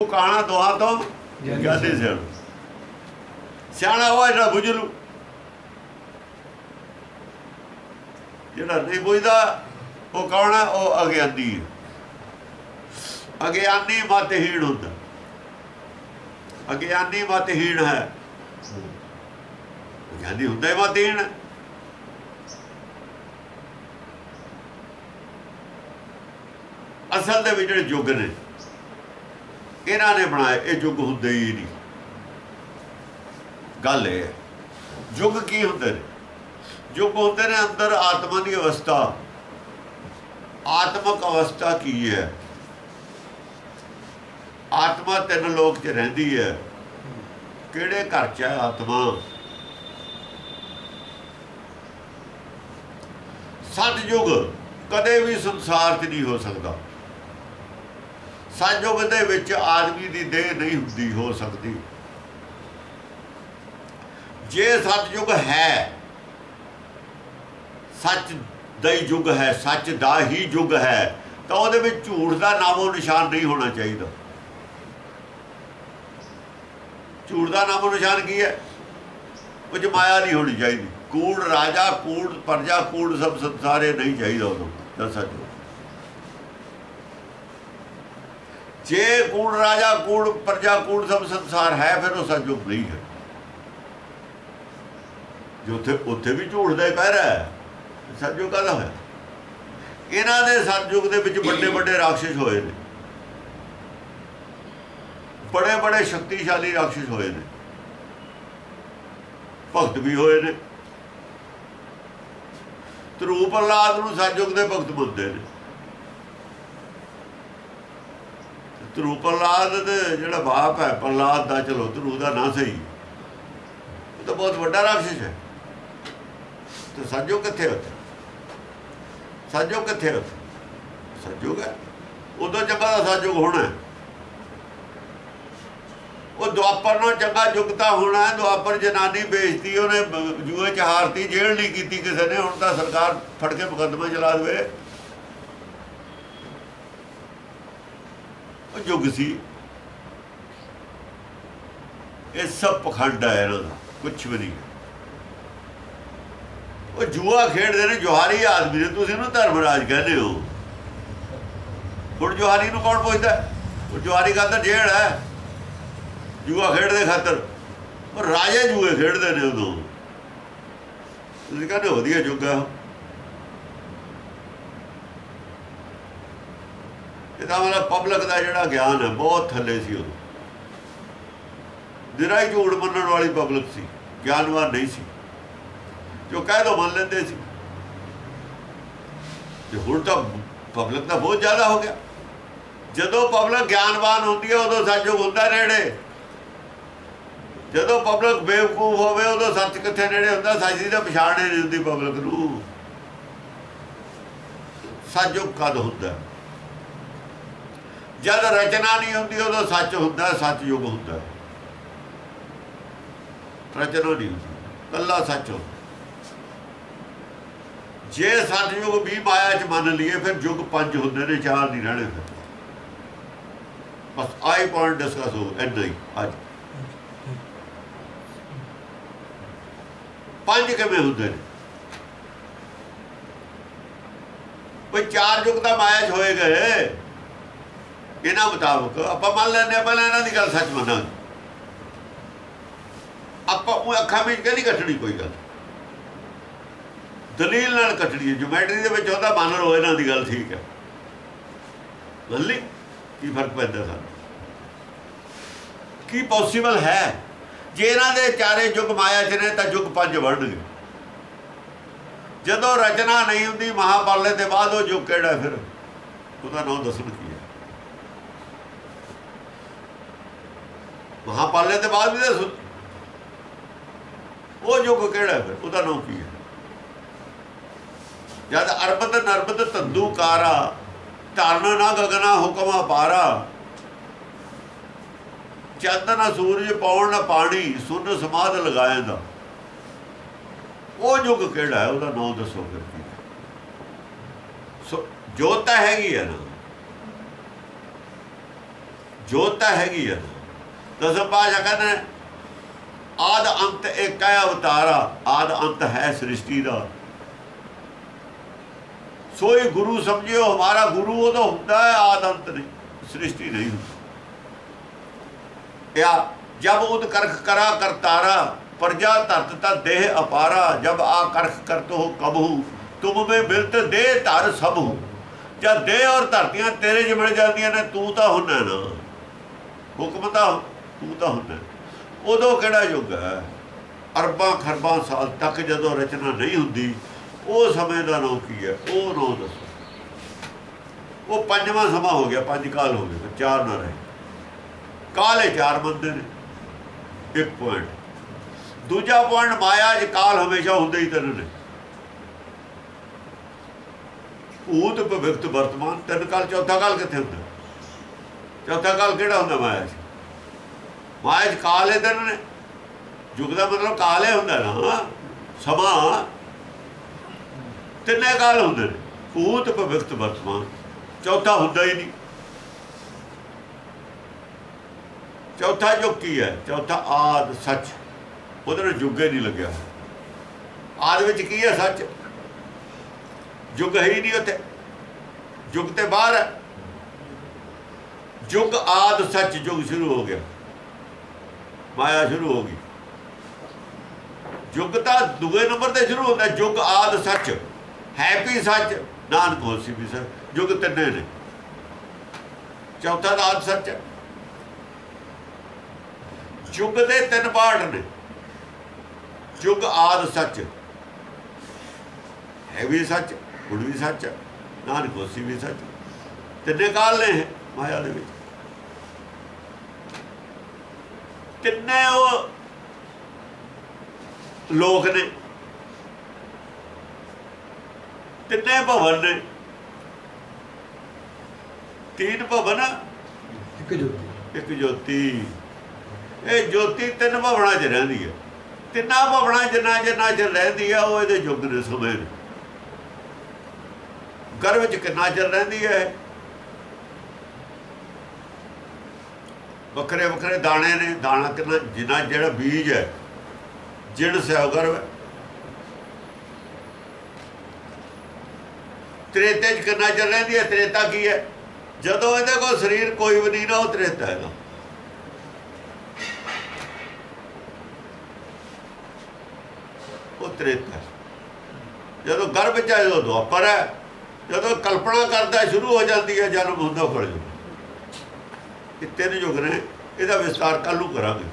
ਉਹ ਕਾਣਾ ਦੋਹਾਂ ਤੋਂ ਜਿਆਦੇ ਸਿਆਣਾ ਸਿਆਣਾ ਉਹ ਜਿਹੜਾ ਬੁੱਝ ਲੂ ਜਿਹੜਾ ਨਹੀਂ ਬੁੱਝਦਾ ਉਹ ਕੌਣ ਉਹ ਅਗਿਆਨੀ ਹੈ ਅਗਿਆਨੀ ਮਤਹੀਣ ਹੁੰਦਾ ਅਗਿਆਨੀ ਮਤਹੀਣ ਹੈ ਅਗਿਆਨੀ ਹੁੰਦਾ ਹੀ ਮਤਹੀਣ ਹੈ ਅਸਲ ਦੇ ਵਿੱਚ ਜਿਹੜੇ ਯੁੱਗ ਨੇ ਇਹਨਾਂ ਨੇ ਬਣਾਏ, ਇਹ ਯੁੱਗ ਹੁੰਦੇ ਹੀ ਨਹੀਂ। ਗੱਲ ਇਹ ਹੈ, ਯੁੱਗ ਕੀ ਹੁੰਦੇ ਨੇ? ਯੁੱਗ ਹੁੰਦੇ ਨੇ ਅੰਦਰ ਆਤਮਾ ਦੀ ਅਵਸਥਾ। ਆਤਮਕ ਅਵਸਥਾ ਕੀ ਹੈ? ਆਤਮਾ ਤਿੰਨ ਲੋਕ 'ਚ ਰਹਿੰਦੀ ਹੈ। ਕਿਹੜੇ ਘਰ 'ਚ ਹੈ ਆਤਮਾ? ਸਤਜੁਗ ਕਦੇ ਵੀ ਸੰਸਾਰ 'ਚ ਨਹੀਂ ਹੋ ਸਕਦਾ। ਸਤਜੁਗ ਦੇ ਵਿੱਚ ਆਦਮੀ ਦੀ ਦੇਹ ਨਹੀਂ ਹੁੰਦੀ, ਹੋ ਸਕਦੀ। ਜੇ ਸਤਜੁਗ ਹੈ, ਸੱਚ ਦਾ ਹੀ ਯੁੱਗ ਹੈ, ਸੱਚ ਦਾ ਹੀ ਯੁੱਗ ਹੈ, ਤਾਂ ਉਹਦੇ ਵਿੱਚ ਝੂਠ ਦਾ ਨਾਮੋ ਨਿਸ਼ਾਨ ਨਹੀਂ ਹੋਣਾ ਚਾਹੀਦਾ। ਝੂਠ ਦਾ ਨਾਮੋ ਨਿਸ਼ਾਨ ਕੀ ਹੈ? ਉਹ ਮਾਇਆ ਨਹੀਂ ਹੋਣੀ ਚਾਹੀਦੀ। ਕੂੜ ਰਾਜਾ, ਕੂੜ ਪਰਜਾ, ਕੂੜ ਸਭ ਸੰਸਾਰੇ ਨਹੀਂ ਚਾਹੀਦਾ ਉਹਨੂੰ ਦੱਸਾਂ ਜੇ ਕੂੜ ਰਾਜਾ, ਕੂੜ ਪ੍ਰਜਾ, ਕੂੜ ਸਭ ਸੰਸਾਰ ਹੈ, ਫਿਰ ਉਹ ਸਤਜੁਗ ਨਹੀਂ ਹੈ। ਜੋ ਉੱਥੇ ਉੱਥੇ ਵੀ ਝੂਠ ਦਾ ਹੀ ਪਹਿਰਾ ਹੈ ਸਤਜੁਗ ਕਾਹਦਾ ਹੋਇਆ? ਇਹਨਾਂ ਦੇ ਸਤਜੁਗ ਦੇ ਵਿੱਚ ਵੱਡੇ ਵੱਡੇ ਰਾਖਸ਼ ਹੋਏ ਨੇ। ਬੜੇ ਬੜੇ ਸ਼ਕਤੀਸ਼ਾਲੀ ਰਾਖਸ਼ ਹੋਏ ਨੇ। ਭਗਤ ਵੀ ਹੋਏ ਨੇ। ਧਰੂ ਪ੍ਰਲਾਦ ਨੂੰ ਸਤਜੁਗ ਦੇ ਭਗਤ ਮੰਨਦੇ ਨੇ। ਧਰੂ ਪ੍ਰਲਾਦ ਦੇ ਜਿਹੜਾ ਬਾਪ ਹੈ ਪ੍ਰਲਾਦ ਦਾ, ਚਲੋ, ਧਰੂ ਦਾ ਨਾਂ ਸਹੀ। ਉਹ ਤਾਂ ਬਹੁਤ ਵੱਡਾ ਰਾਖਸ਼ ਹੈ। ਤੇ ਸਤਜੁਗ ਕਿੱਥੇ ਉੱਥੇ? ਸਤਜੁਗ ਕਿੱਥੇ ਉੱਥੇ? ਸਤਜੁਗ ਹੈ। ਉਦੋਂ ਚੰਗਾ ਦਾ ਸਤਜੁਗ ਹੋਣਾ ਉਹ ਦੁਆਪਰ ਨੂੰ ਚੰਗਾ ਜੁਗਤਾ ਹੋਣਾ ਦੁਆਪਰ ਜਨਾਨੀ ਵੇਚਤੀ, ਉਹਨੇ ਜੂਏ ਚ ਹਾਰਤੀ, ਜੇਲ੍ਹ ਨਹੀਂ ਕੀਤੀ ਕਿਸੇ ਨੇ। ਹੁਣ ਤਾਂ ਸਰਕਾਰ ਫੜ ਕੇ ਮੁਕੱਦਮਾ ਚਲਾ ਦੇਵੇ। ਉਹ ਜੁਗ ਸੀ। ਇਹ ਸਭ ਪਖੰਡ ਹੈ ਇਹਨਾਂ ਦਾ ਕੁਝ ਵੀ ਨਹੀਂ। ਉਹ ਜੂਆ ਖੇਡਦੇ ਨੇ, ਜੋਹਾਰੀ ਆਦਮੀ ਨੇ, ਤੁਸੀਂ ਇਹਨੂੰ ਧਰਮਰਾਜ ਕਹਿੰਦੇ ਹੋ। ਹੁਣ ਜੁਹਾਰੀ ਨੂੰ ਕੌਣ ਪੁੱਛਦਾ? ਉਹ ਜੁਹਾਰੀ ਖਾਤਰ ਜੇੜ ਹੈ। ਜੂਆ ਖੇਡਦੇ ਖਾਤਰ। ਉਹ ਰਾਜੇ ਜੂਏ ਖੇਡਦੇ ਨੇ ਉਦੋਂ। ਤੁਸੀਂ ਕਹਿੰਦੇ ਵਧੀਆ ਜੁਗਾ ਇਹਦਾ ਮਤਲਬ ਪਬਲਿਕ ਦਾ ਜਿਹੜਾ ਗਿਆਨ ਹੈ, ਬਹੁਤ ਥੱਲੇ ਸੀ ਉਹ ਨਿਰਾਈ ਝੂੜ ਮੰਨਣ ਵਾਲੀ ਪਬਲਿਕ ਸੀ, ਗਿਆਨਵਾਨ ਨਹੀਂ ਸੀ। ਜੋ ਕਹਿ ਦੋ ਮੰਨ ਲੈਂਦੇ ਸੀ। ਤੇ ਹੁਣ ਤਾਂ ਪਬਲਿਕ ਦਾ ਬਹੁਤ ਜ਼ਿਆਦਾ ਹੋ ਗਿਆ। ਜਦੋਂ ਪਬਲਿਕ ਗਿਆਨਵਾਨ ਹੁੰਦੀ ਹੈ, ਉਦੋਂ ਸੱਚੋਗ ਹੁੰਦਾ ਨੇੜੇ। ਜਦੋਂ ਪਬਲਿਕ ਬੇਵਕੂਫ ਹੋਵੇ, ਉਦੋਂ ਸੱਚ ਕਿੱਥੇ ਨੇੜੇ ਹੁੰਦਾ? ਸੱਚ ਦੀ ਤਾਂ ਪਛਾਣ ਨਹੀਂ ਹੁੰਦੀ ਪਬਲਿਕ ਨੂੰ। ਸੱਚੋਗ ਕਦ ਹੁੰਦਾ? ਜਦ ਰਚਨਾ ਨਹੀਂ ਹੁੰਦੀ, ਉਦੋਂ ਸੱਚ ਹੁੰਦਾ ਸੱਚ ਯੁਗ ਹੁੰਦਾ। ਰਚਨਾ ਨਹੀਂ ਹੁੰਦੀ ਕੱਲਾ ਸੱਚ ਹੁੰਦਾ। ਜੇ ਸੱਚ ਯੁਗ ਵੀ ਮਾਇਆ ਚ ਮੰਨ ਲਈਏ, ਫਿਰ ਯੁਗ ਪੰਜ ਹੁੰਦੇ ਨੇ, ਚਾਰ ਨਹੀਂ ਰਹਿਣੇ ਫਿਰ। ਬਸ ਆਈ ਪੁਆਇੰਟ ਡਿਸਕਸ ਹੋ ਐਡਾ ਹੀ, ਅੱਜ। ਪੰਜ ਕਿਵੇਂ ਹੁੰਦੇ ਨੇ? ਕੋਈ ਚਾਰ ਯੁਗ ਤਾਂ ਮਾਇਆ ਚ ਹੋਏ ਗਏ। ਇਹਨਾਂ ਮੁਤਾਬਕ ਆਪਾਂ ਮੰਨ ਲੈਂਦੇ ਆਪਾਂ ਇਹਨਾਂ ਦੀ ਗੱਲ ਸੱਚ ਮੰਨਾਂਗੇ। ਆਪਾਂ ਉਹ ਅੱਖਾਂ ਵਿੱਚ ਕਿਹੜੀ ਕੱਟਣੀ ਕੋਈ ਗੱਲ? ਦਲੀਲ ਨਾਲ ਕੱਟਣੀ ਹੈ ਜਿਓਮੈਟਰੀ ਦੇ ਵਿੱਚ ਉਹਦਾ ਮੰਨ ਲਓ ਇਹਨਾਂ ਦੀ ਗੱਲ ਠੀਕ ਹੈ। ਲੱਲੀ ਕੀ ਫ਼ਰਕ ਪੈਂਦਾ ਸਾਨੂੰ? ਕੀ ਪੋਸੀਬਲ ਹੈ? ਜੇ ਇਹਨਾਂ ਦੇ ਚਾਰੇ ਯੁੱਗ ਮਾਇਆ ਚ ਨੇ ਤਾਂ ਯੁੱਗ ਪੰਜ ਵੜਨਗੇ। ਜਦੋਂ ਰਚਨਾ ਨਹੀਂ ਹੁੰਦੀ ਮਹਾਪਾਲੇ ਦੇ ਬਾਅਦ ਉਹ ਯੁੱਗ ਕਿਹੜਾ ਫਿਰ? ਉਹਦਾ ਨਾਮ ਦੱਸਣ ਕੀ ਹੈ ਮਹਾਪਾਲੇ ਦੇ ਬਾਅਦ ਵੀ ਦੱਸੋ ਉਹ ਯੁੱਗ ਕਿਹੜਾ ਫਿਰ ਉਹਦਾ ਨਾਮ ਕੀ ਹੈ ਜਦ ਅਰਬਤ ਨਰਬਤ ਤੰਦੂ ਕਾਰਾ ਧਾਰਨਾ ਨਾ ਗਗਨਾ ਹੁਕਮਾਂ ਪਾਰਾ ਚੰਦ ਨਾ ਸੂਰਜ ਪਾਉਣ ਨਾ ਪਾਣੀ ਸੁਨ ਸਮਾਦ ਲਗਾਏ ਦਾ ਉਹ ਯੁੱਗ ਕਿਹੜਾ ਹੈ ਉਹਦਾ ਨਾਮ ਦੱਸੋ ਫਿਰ ਕੀ ਸੋ ਜੋਤ ਹੈਗੀ ਹੈ ਨਾ ਜੋਤ ਹੈਗੀ ਹੈ ਨਾ ਦਸਮ ਪਾਸ਼ਾ ਕਹਿੰਦੇ ਆਦ ਅੰਤ ਇੱਕ ਹੈ ਅਵਤਾਰਾ ਆਦ ਅੰਤ ਹੈ ਸ੍ਰਿਸ਼ਟੀ ਦਾ। ਸੋਈ ਗੁਰੂ ਸਮਝਿਓ, ਹਮਾਰਾ ਗੁਰੂ ਉਹਦਾ ਹੁੰਦਾ ਹੈ, ਆਦ ਅੰਤ ਨਹੀਂ, ਸ੍ਰਿਸ਼ਟੀ ਨਹੀਂ ਹੁੰਦੀ। ਯਾ ਜਬ ਉਦ ਕਰਖ ਕਰਾ ਕਰਤਾਰਾ ਪਰਜਾ ਧਰਤ ਤਾਂ ਦੇਹ ਅਪਾਰਾ, ਜਬ ਆ ਕਰਖ ਕਰਤ ਕਬਹੂ, ਤੁਮ ਮੇ ਬਿਲਤ ਦੇਹ ਧਰ ਸਭੂ। ਜਦ ਦੇਹ ਔਰ ਧਰਤੀਆਂ ਤੇਰੇ ਜਿ ਮਿਲ ਜਾਂਦੀਆਂ ਨੇ, ਤੂੰ ਤਾਂ ਹੁੰਦਾ ਨਾ। ਹੁਕਮ ਤਾਂ ਤੂੰ ਤਾਂ ਹੁੰਦਾ ਉਦੋਂ ਕਿਹੜਾ ਯੁੱਗ ਹੈ? ਅਰਬਾਂ ਖਰਬਾਂ ਸਾਲ ਤੱਕ ਜਦੋਂ ਰਚਨਾ ਨਹੀਂ ਹੁੰਦੀ, ਉਹ ਸਮੇਂ ਦਾ ਨਾਮ ਕੀ ਹੈ? ਉਹ ਨਾਮ ਦੱਸੋ। ਉਹ ਪੰਜਵਾਂ ਸਮਾਂ ਹੋ ਗਿਆ, ਪੰਜ ਕਾਲ ਹੋ ਗਏ, ਚਾਰ ਨਾ ਰਹੇ। ਕਾਲੇ ਚਾਰ ਬੰਦੇ ਨੇ, ਇੱਕ ਪੁਆਇੰਟ ਦੂਜਾ ਪੁਆਇੰਟ ਮਾਇਆ ਚ ਕਾਲ ਹਮੇਸ਼ਾ ਹੁੰਦੇ ਹੀ ਤਿੰਨ ਨੇ। ਭੂਤ ਭਵਿਕਤ ਵਰਤਮਾਨ, ਤਿੰਨ ਕਾਲ, ਚੌਥਾ ਕਾਲ ਕਿੱਥੇ ਹੁੰਦਾ? ਚੌਥਾ ਕਾਲ ਕਿਹੜਾ ਹੁੰਦਾ ਮਾਇਆ ਚ? ਮਾਇਆ ਚ ਕਾਲ ਹੈ ਨੇ ਯੁਗ ਦਾ ਮਤਲਬ ਕਾਲ ਹੈ ਹੁੰਦਾ ਨਾ। ਸਮਾਂ ਤਿੰਨੇ ਕਾਲ ਹੁੰਦੇ ਨੇ। ਭੂਤ ਭਵਿਕਤ ਵਰਤਮਾਨ। ਚੌਥਾ ਹੁੰਦਾ ਹੀ ਨਹੀਂ। ਚੌਥਾ ਜੋ ਕੀ ਹੈ। ਚੌਥਾ ਆਦ, ਸੱਚ। ਉਹਦੇ ਨਾਲ ਜੁਗੇ ਨਹੀਂ ਲੱਗਿਆ। ਆਦ ਵਿੱਚ ਕੀ ਹੈ ਸੱਚ? ਜੁਗ ਹੈ ਹੀ ਨਹੀਂ ਉੱਥੇ। ਜੁਗ ਤੇ ਬਾਹਰ ਹੈ। ਜੁਗ ਆਦ, ਸੱਚ ਜੁਗ ਸ਼ੁਰੂ ਹੋ ਗਿਆ। ਮਾਇਆ ਸ਼ੁਰੂ ਹੋ ਗਈ। ਯੁੱਗ ਤਾਂ ਦੂਏ ਨੰਬਰ ਤੇ ਸ਼ੁਰੂ ਹੁੰਦਾ ਯੁੱਗ ਆਦ ਸੱਚ। ਹੈਪੀ ਸੱਚ, ਨਾਨਕ ਹੋਸੀ ਵੀ ਸੱਚ। ਯੁੱਗ ਤਿੰਨੇ ਨੇ। ਚੌਥਾ ਦਾ ਆਦ ਸੱਚ ਯੁੱਗ ਦੇ ਤਿੰਨ ਪਾਰਟ ਨੇ। ਯੁੱਗ ਆਦ ਸੱਚ। ਹੈ ਵੀ ਸੱਚ ਗੁੜ ਵੀ ਸੱਚ, ਨਾਨਕ ਹੋਸੀ ਵੀ ਸੱਚ। ਤਿੰਨੇ ਕਾਲ ਨੇ ਮਾਇਆ ਦੇ ਵਿੱਚ। ਤਿੰਨੇ ਉਹ ਲੋਕ ਨੇ। ਤਿੰਨੇ ਭਵਨ ਨੇ। ਤੀਨ ਭਵਨ। ਇੱਕ ਜੋਤੀ। ਇੱਕ ਜੋਤੀ। ਇਹ ਜੋਤੀ ਤਿੰਨ ਭਵਨਾਂ 'ਚ ਰਹਿੰਦੀ ਹੈ। ਤਿੰਨਾਂ ਭਵਨਾਂ ਜਿੰਨਾ ਜਿੰਨਾ ਚਿਰ ਰਹਿੰਦੀ ਆ ਉਹ ਇਹਦੇ ਯੁੱਗ ਦੇ ਸਮੇਂ ਘਰ ਵਿੱਚ ਕਿੰਨਾ ਚਿਰ ਰਹਿੰਦੀ ਹੈ? ਵੱਖਰੇ ਵੱਖਰੇ ਦਾਣੇ ਨੇ, ਦਾਣਾ ਕਿੰਨਾ, ਜਿੰਨਾ ਜਿਹੜਾ ਬੀਜ ਹੈ ਜਿਣਸ ਹੈ ਹੈ। ਤ੍ਰੇਤੇ ਚ ਕਿੰਨਾ ਚੱਲ ਰਹਿੰਦੀ ਹੈ, ਤ੍ਰੇਤਾ ਕੀ ਹੈ? ਜਦੋਂ ਇਹਦੇ ਕੋਲ ਸਰੀਰ ਕੋਈ ਵੀ ਨਹੀਂ ਨਾ, ਉਹ ਤ੍ਰੇਤਾ ਹੈਗਾ। ਉਹ ਤ੍ਰੇਤਾ ਜਦੋਂ ਗਰਭ ਚ ਹੈ ਉਹ ਦੁਆਪਰ ਹੈ। ਜਦੋਂ ਕਲਪਨਾ ਕਰਦਾ ਸ਼ੁਰੂ ਹੋ ਜਾਂਦੀ ਹੈ, ਜਨਮ ਹੁੰਦਾ ਫੜ ਜੋ ਇਹ ਤਿੰਨ ਯੁੱਗ ਨੇ ਇਹਦਾ ਵਿਸਤਾਰ ਕੱਲ ਨੂੰ ਕਰਾਂਗੇ।